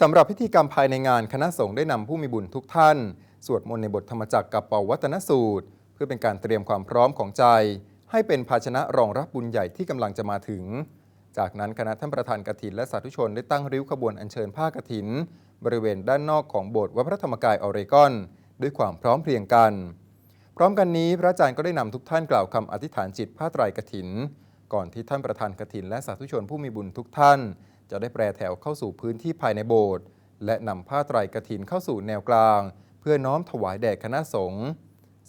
สำหรับพิธีกรรมภายในงานคณะสงฆ์ได้นำผู้มีบุญทุกท่าน สวดมนต์ในบทธรรมจักรกับเปาวัตนสูตร เพื่อเป็นการเตรียมความพร้อมของใจ ให้เป็นภาชนะรองรับบุญใหญ่ที่กำลังจะมาถึง จากนั้นคณะท่านประธานกฐินและสาธุชนได้ตั้งริ้วขบวนอัญเชิญผ้ากฐิน บริเวณด้านนอกของโบสถ์วัดพระธรรมกายออเรกอน ด้วยความพร้อมเพรียงกัน พร้อมกันนี้พระอาจารย์ก็ได้นำทุกท่านกล่าวคำอธิษฐานจิตผ้าไตรกฐิน ก่อนที่ท่านประธานกฐินและสาธุชนผู้มีบุญทุกท่าน จะได้แปรแถวเข้าสู่พื้นที่ภายในโบสถ์และนำผ้าไตรกฐินเข้าสู่แนวกลาง เพื่อน้อมถวายแด่คณะสงฆ์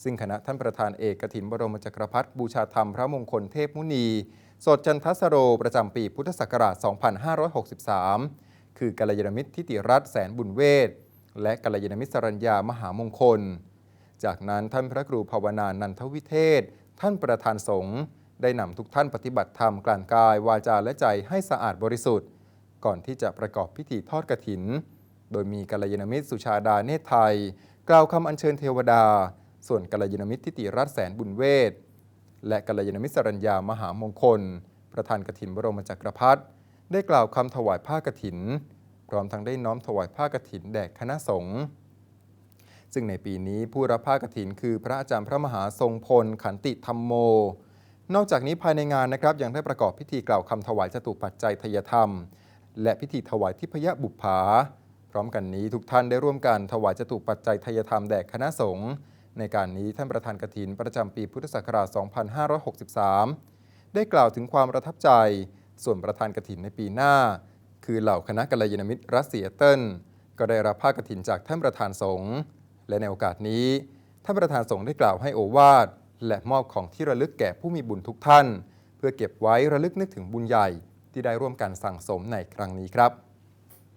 ซึ่งคณะท่านประธานเอกกฐินบรมจักรพรรดิบูชาธรรมพระมงคลเทพมุนี สดจันทสโรประจำปีพุทธศักราช 2563 คือกัลยาณมิตรทิติรัตน์แสนบุญเวทและกัลยาณมิตรสรัญญามหามงคล จากนั้นท่านพระครูภาวนานันทวิเทศ ท่านประธานสงฆ์ได้นำทุกท่านปฏิบัติธรรมกลั่นกายวาจาและใจให้สะอาดบริสุทธิ์ ก่อนที่จะประกอบพิธีทอดกฐิน โดยมีกัลยาณมิตรสุชาดาเนตรไทย กล่าวคำอัญเชิญเทวดา ส่วนกัลยาณมิตรทิติรัตน์แสนบุญเวทและกัลยาณมิตรสรัญญามหามงคล ประธานกฐินบรมจักรพรรดิได้กล่าวคำถวายผ้ากฐิน พร้อมทั้งได้น้อมถวายผ้ากฐินแด่คณะสงฆ์ซึ่งในปีนี้ผู้รับผ้ากฐิน คือพระอาจารย์พระมหาทรงพล ขันติธรรมโม นอกจากนี้ภายในงานนะครับยังได้ประกอบพิธีกล่าวคำถวายจตุปัจจัยทยธรรม และพิธีถวายทิพยบุปผาพร้อมกันนี้ทุกท่านได้ร่วมกันถวายจตุปัจจัยทยธรรมแด่คณะสงฆ์ในการนี้ท่านประธานกฐินประจำปีพุทธศักราช 2563 ได้กล่าวถึงความประทับใจ ส่วนประธานกฐินในปีหน้า คือเหล่าคณะกัลยาณมิตรรัสเซียเติ้ลก็ได้รับผ้ากฐินจากท่านประธานสงฆ์และในโอกาสนี้ท่านประธานสงฆ์ได้กล่าวให้โอวาทและมอบของที่ระลึกแก่ผู้มีบุญทุกท่าน เพื่อเก็บไว้ระลึกนึกถึงบุญใหญ่ ที่ได้ร่วมกันสั่งสมในครั้งนี้ครับ